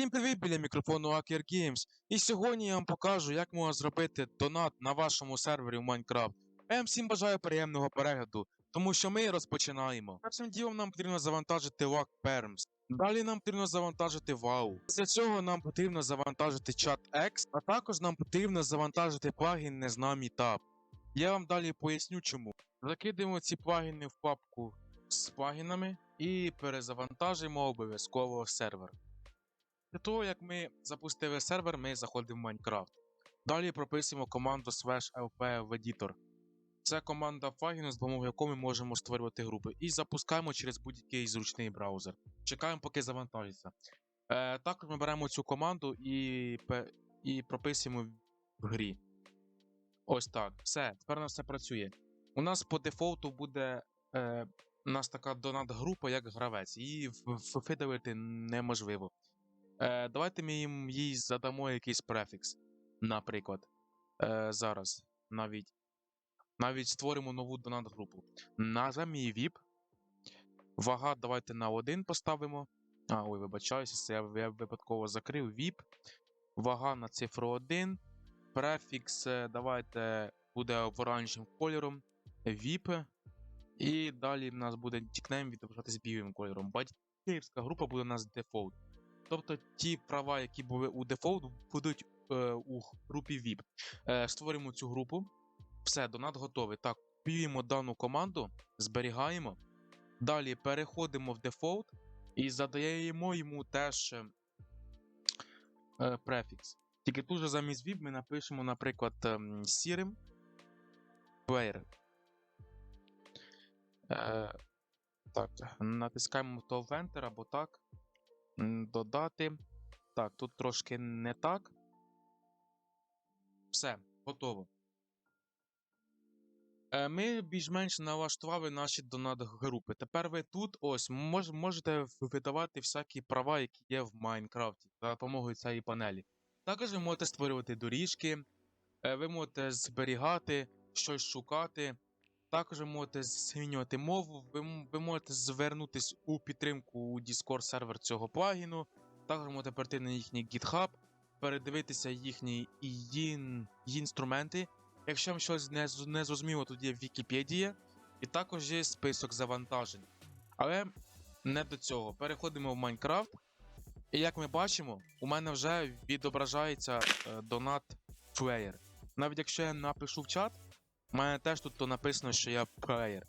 Всім привіт біля мікрофону Hacker Games. І сьогодні я вам покажу, як можна зробити донат на вашому сервері в Майнкрафт. Я вам всім бажаю приємного перегляду, тому що ми розпочинаємо. Першим ділом нам потрібно завантажити WAC Perms. Далі нам потрібно завантажити WoW. Після цього нам потрібно завантажити чат X, а також нам потрібно завантажити плагін Незнамі Tab. Я вам далі поясню чому. Закидаємо ці плагіни в папку з плагінами і перезавантажимо обов'язково сервер. Для того, як ми запустили сервер, ми заходимо в Майнкрафт. Далі прописуємо команду slash lp в editor. Це команда плагіну, з допомогою якої ми можемо створювати групи. І запускаємо через будь-який зручний браузер. Чекаємо, поки завантажиться. Е, також ми беремо цю команду і, і прописуємо в грі. Ось так. Все, тепер у нас все працює. У нас по дефолту буде е, у нас така донат-група, як гравець. Її в- неможливо. Е, давайте ми їм їй задамо якийсь префікс. Наприклад. Е, зараз навіть. Навіть створимо нову донат-групу. Назвемо її VIP. Вага давайте на 1 поставимо. А, ой, вибачаюся, це я, випадково закрив VIP. Вага на цифру 1. Префікс е, давайте буде оранжевим кольором. VIP. І далі в нас буде тікнейм відображатись білим кольором. Батьківська група буде у нас дефолт. Тобто ті права, які були у дефолт, будуть е, у групі VIP. Е, створюємо цю групу. Все, донат готовий. Так, копіюємо дану команду, зберігаємо. Далі переходимо в дефолт і задаємо йому теж е, е, префікс. Тільки тут же замість VIP ми напишемо, наприклад, ем, сірим player. Е, так, натискаємо то Enter або так. Додати. Так, тут трошки не так. Все, готово. Е, Ми більш-менш налаштували наші донат-групи. Тепер ви тут ось можете видавати всякі права, які є в Майнкрафті за допомогою цієї панелі. Також ви можете створювати доріжки, е, ви можете зберігати, щось шукати. Також можете змінювати мову, ви, можете звернутися у підтримку у Discord сервер цього плагіну. Також можете перейти на їхній GitHub, передивитися їхні їн, інструменти. Якщо вам щось не, не зрозуміло, тут є Вікіпедія, і також є список завантажень. Але не до цього. Переходимо в Майнкрафт. І як ми бачимо, у мене вже відображається е, донат плеєр. Навіть якщо я напишу в чат, у мене теж тут то написано, що я плеєр.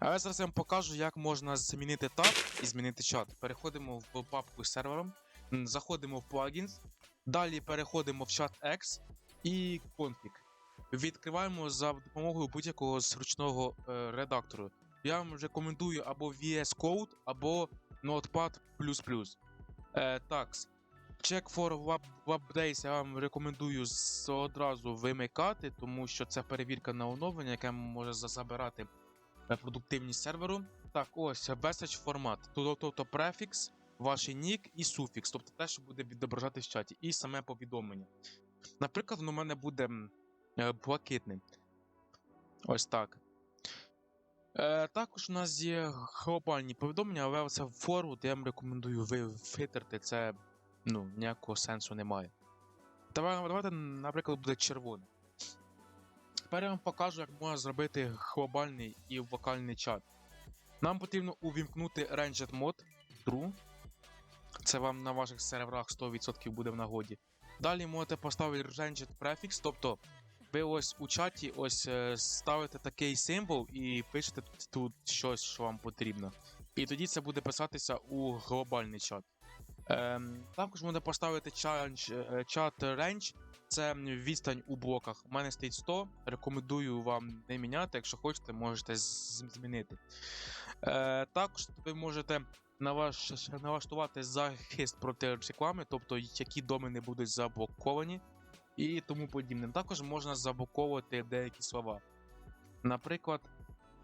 Але зараз я вам покажу, як можна змінити таб і змінити чат. Переходимо в папку з сервером, заходимо в плагінс, далі переходимо в чат X і конфіг. Відкриваємо за допомогою будь-якого зручного е, редактору. Я вам рекомендую або VS Code, або Notepad++. Е, такс. Check for web, web я вам рекомендую одразу вимикати, тому що це перевірка на оновлення, яке може забирати е, продуктивність серверу. Так, ось message формат. Тобто, префікс, ваш нік і суфікс, тобто те, що буде відображатись в чаті, і саме повідомлення. Наприклад, воно у мене буде е, блакитним. Ось так. Е, також у нас є глобальні повідомлення, але це forward я вам рекомендую ви витерти, це ну, ніякого сенсу немає. Давай, давайте, наприклад, буде червоний. Тепер я вам покажу, як можна зробити глобальний і локальний чат. Нам потрібно увімкнути Ranged Mode True. Це вам на ваших серверах 100% буде в нагоді. Далі можете поставити Ranged Prefix, тобто ви ось у чаті ось е, ставите такий символ і пишете тут щось, що вам потрібно. І тоді це буде писатися у глобальний чат. Ем, також можна поставити е, чат range, це відстань у блоках. У мене стоїть 100. Рекомендую вам не міняти. Якщо хочете, можете змінити. Е, також ви можете налаш... налаштувати захист проти реклами, тобто які домени будуть заблоковані і тому подібне. Також можна заблоковувати деякі слова. Наприклад,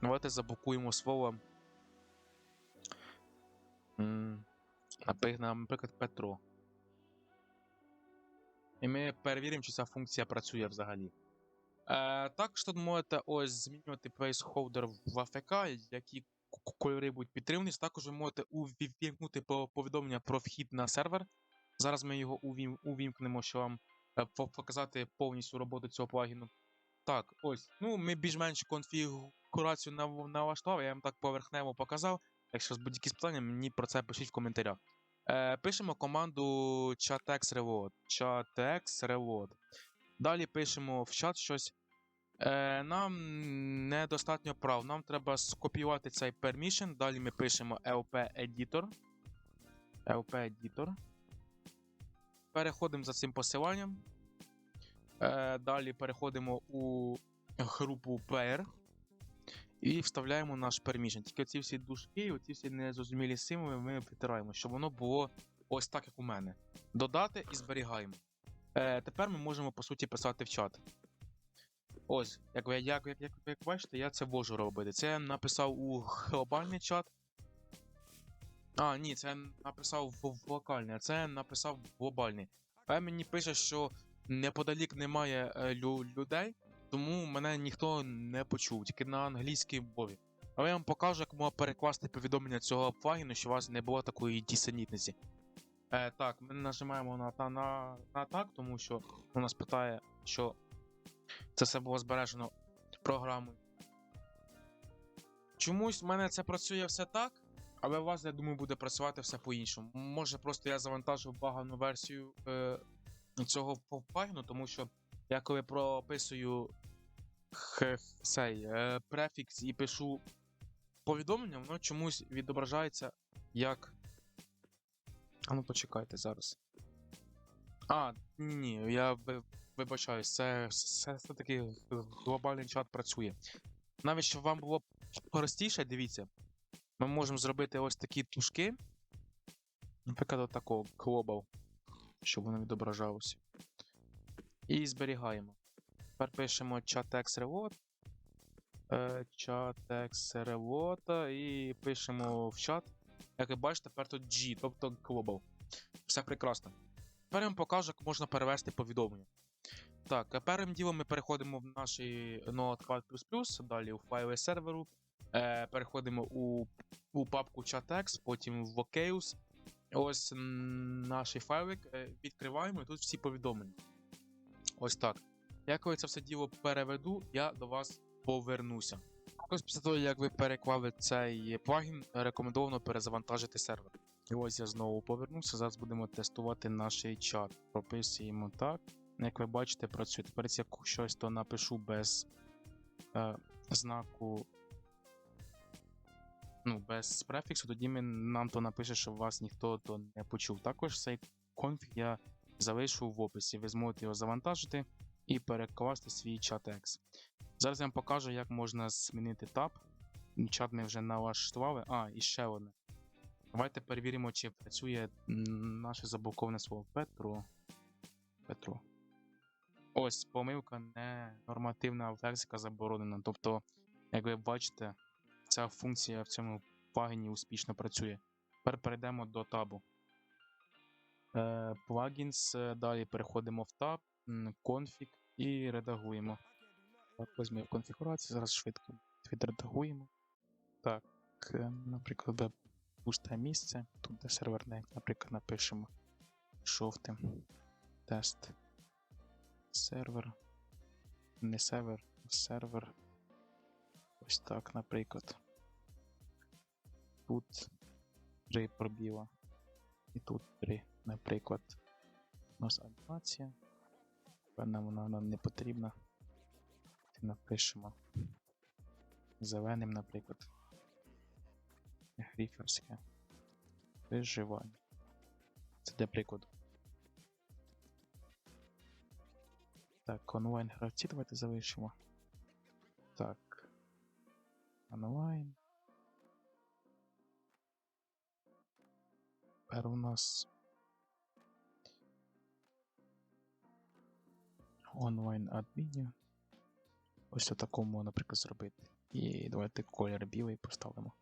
давайте заблокуємо слово. Наприклад, Петро. І ми перевіримо, чи ця функція працює взагалі. Е, також тут можете ось змінювати placeholder в AFK, які кольори будуть підтримані. Також ви можете увімкнути повідомлення про вхід на сервер. Зараз ми його увімкнемо, щоб вам е, показати повністю роботу цього плагіну. Так, ось. Ну, ми більш-менш конфігурацію налаштували, я вам так поверхнево показав. Якщо будуть якісь питання, мені про це пишіть в коментарях. Е, пишемо команду chatex reload. chatex reload. Далі пишемо в чат щось. Е, нам недостатньо прав. Нам треба скопіювати цей permission. Далі ми пишемо lp editor. lp editor. Переходимо за цим посиланням. Е, далі переходимо у групу player. І вставляємо наш permission. Тільки оці всі дужки, оці всі незрозумілі символи ми притираємо, щоб воно було ось так, як у мене. Додати і зберігаємо. Е, тепер ми можемо, по суті, писати в чат. Ось, як ви як, як, як, як бачите, я це можу робити. Це я написав у глобальний чат. А, ні, це я написав в, в локальний, а це я написав в глобальний. А мені пише, що неподалік немає е, лю, людей, тому мене ніхто не почув, тільки на англійській мові. Але я вам покажу, як можна перекласти повідомлення цього плагіну, що у вас не було такої дісенітниці. Е, так, ми нажимаємо на, на, на, на так, тому що у нас питає, що це все було збережено програмою. Чомусь в мене це працює все так, але у вас, я думаю, буде працювати все по-іншому. Може, просто я завантажив багану версію е, цього плагіну, тому що я коли прописую цей е, префікс і пишу повідомлення, воно чомусь відображається як. А ну почекайте зараз. А, ні, я ви- вибачаюсь, це, все-таки глобальний чат працює. Навіть щоб вам було простіше, дивіться, ми можемо зробити ось такі тушки. Наприклад, от такого global, щоб воно відображалося. І зберігаємо. Тепер пишемо chatex reload. Е, chatex reload і пишемо в чат. Як ви бачите, тепер тут G, тобто global. Все прекрасно. Тепер я вам покажу, як можна перевести повідомлення. Так, першим ділом ми переходимо в наш Notepad++, далі у файли серверу, е, переходимо у, у папку chatex, потім в Vokeus. Ось наш файлик, е, відкриваємо і тут всі повідомлення. Ось так. Я коли це все діло переведу, я до вас повернуся. Ось після того, як ви переклали цей плагін, рекомендовано перезавантажити сервер. І ось я знову повернувся. Зараз будемо тестувати наш чат. Прописуємо так. Як ви бачите, працює. Тепер я щось то напишу без е, знаку. Ну, без префіксу, тоді нам то напише, що вас ніхто то не почув. Також цей конфіг я залишу в описі. Ви зможете його завантажити і перекласти свій чат X. Зараз я вам покажу, як можна змінити таб. Чат ми вже налаштували. А, і ще одне. Давайте перевіримо, чи працює наше заблоковане слово Петро. Петро. Ось помилка не нормативна лексика заборонена. Тобто, як ви бачите, ця функція в цьому плагіні успішно працює. Тепер перейдемо до табу. Е, Плагінс, е, далі переходимо в м, конфіг і редагуємо. Так, візьмемо конфігурацію, зараз швидко відредагуємо. Так, е, наприклад, де пусте місце, тут де серверне, наприклад, напишемо жовтим тест сервер. Не сервер, а сервер. Ось так, наприклад. Тут три пробіла. І тут три, наприклад. У нас анімація. Певно, вона нам не потрібна. Напишемо зеленим, наприклад. Гріферське. Виживання. Це для прикладу. Так, онлайн гравці давайте залишимо. Так. Онлайн. Тепер у нас. Онлайн адмінів. Ось у такому, наприклад, зробити. І давайте колір білий поставимо.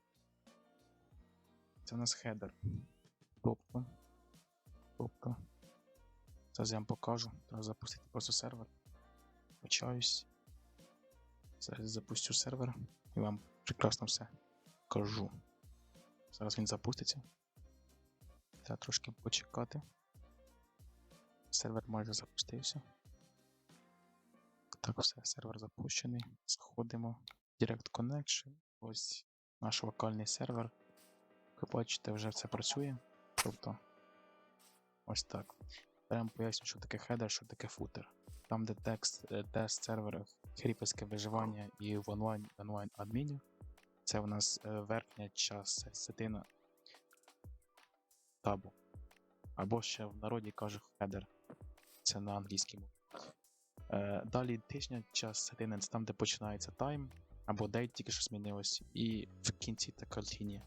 Це у нас хедер. Тобто. Тобто. Зараз я вам покажу. Треба запустити просто сервер. Почаюсь. Зараз запустю сервер і вам прекрасно все кажу. Зараз він запуститься. Треба трошки почекати. сервер майже запустився. Так, все, сервер запущений. Заходимо. Direct Connection. Ось наш локальний сервер. Ви бачите, вже все працює. Тобто, ось так. Прямо поясню, що таке хедер, що таке футер. Там, де текст, е, тест сервера, кріперське виживання і в онлайн, онлайн адмінів. Це у нас е, верхня частина табу. Або ще в народі кажуть хедер. Це на англійській мові. Е, далі тижня частина це там, де починається тайм, або дейт тільки що змінилось, і в кінці така лінія.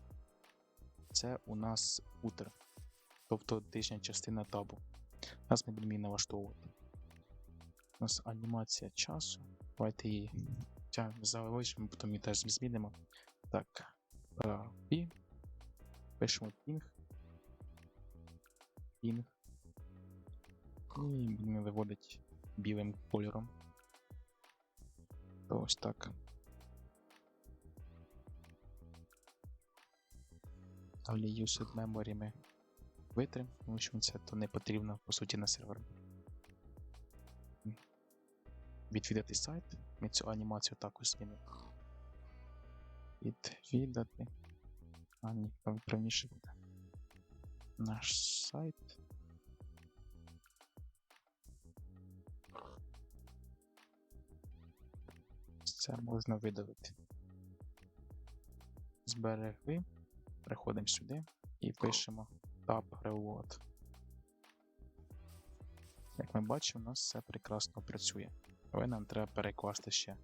Це у нас футер, тобто тижня частина табу. Зараз ми будемо налаштовувати. У нас анімація часу. Давайте її залишимо, потім її теж змінимо. Так. е, І пишемо ping. Ping. І будемо виводити білим кольором. То ось так. Далі used memory ми витрим, тому що це то не потрібно по суті на сервер. Відвідати сайт. Ми цю анімацію також змінимо. Відвідати. А, ні, правильніше буде. Наш сайт. Це можна видалити. Зберегли. Переходимо сюди і пишемо Tab Reward. Як ми бачимо, у нас все прекрасно працює. Але нам треба перекласти ще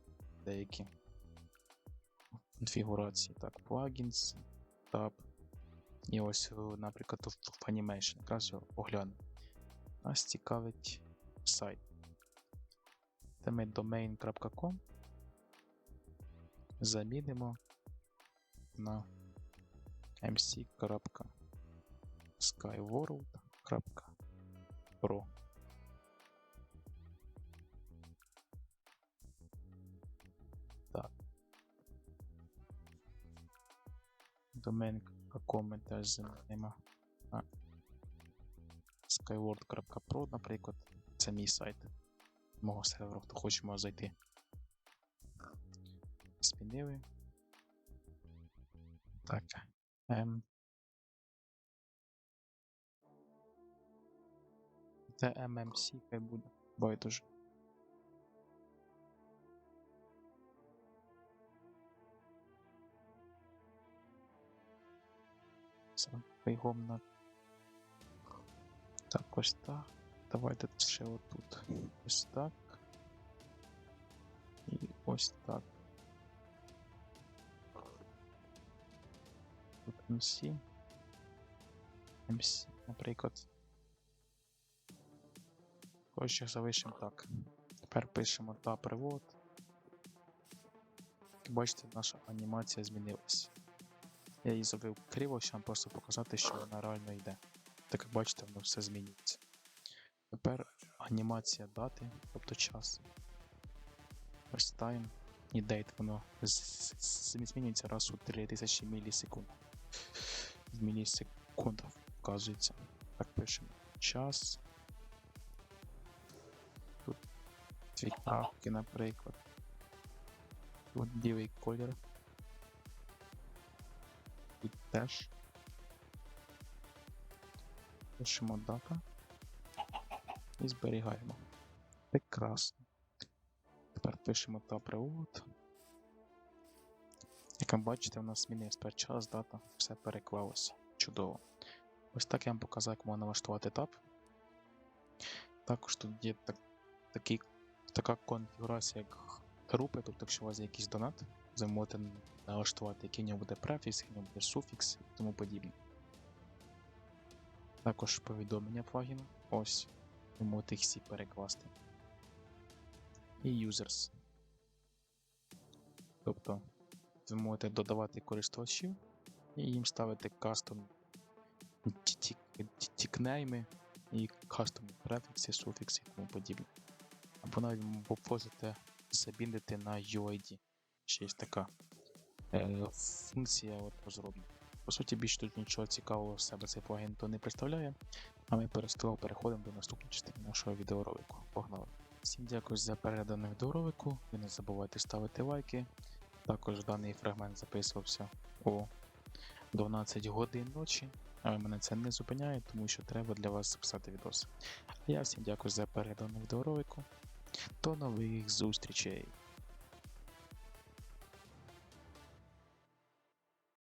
деякі конфігурації. Так, plugins, Tab. І ось, наприклад, в Animation. Якраз оглянемо. Нас цікавить сайт. Це ми domain.com замінимо на mc.skyworld.pro. Так. Domain.com ми теж замінимо на skyworld.pro, наприклад. Це мій сайт мого серверу, хто хоче може зайти. Змінили. Так. Ем. Це MMC хай буде. Байдуже. Бігом на. Так, ось так. Давайте ще отут. Ось так. І ось так. MC. MC, наприклад. Ось ще залишимо так. Тепер пишемо та привод. Як бачите, наша анімація змінилась. Я її зробив криво, щоб просто показати, що вона реально йде. Так як бачите, воно все змінюється. Тепер анімація дати, тобто час. Ось тайм і дейт, воно змінюється раз у 3000 мілісекунд. В мілісекундах вказується. Так пишемо час. Тут дві правки, наприклад. Тут білий колір. Тут теж. Пишемо дата. І зберігаємо. Прекрасно. Тепер пишемо та привод. Як ви бачите, у нас змінився час, дата, все переклалося. Чудово. Ось так я вам показав, як можна налаштувати етап. Також тут є так, такий, така конфігурація, як групи, тобто якщо у вас є якийсь донат, ви можете налаштувати, який в нього буде префікс, який в нього буде суфікс і тому подібне. Також повідомлення плагіну. Ось. Ви можете їх всі перекласти. І users. Тобто ви можете додавати користувачів і їм ставити кастом тікнейми і кастом префікси, суфікси і тому подібне. Або навіть можете забіндити на UID. Ще є така е, функція от розроблена. По суті, більше тут нічого цікавого в себе цей плагін то не представляє. А ми перестало переходимо до наступної частини нашого відеоролику. Погнали! Всім дякую за перегляд відеоролику. Ви не забувайте ставити лайки. Також даний фрагмент записувався о 12 годин ночі. Але мене це не зупиняє, тому що треба для вас записати відос. А я всім дякую за перегляд відеоролику. До нових зустрічей!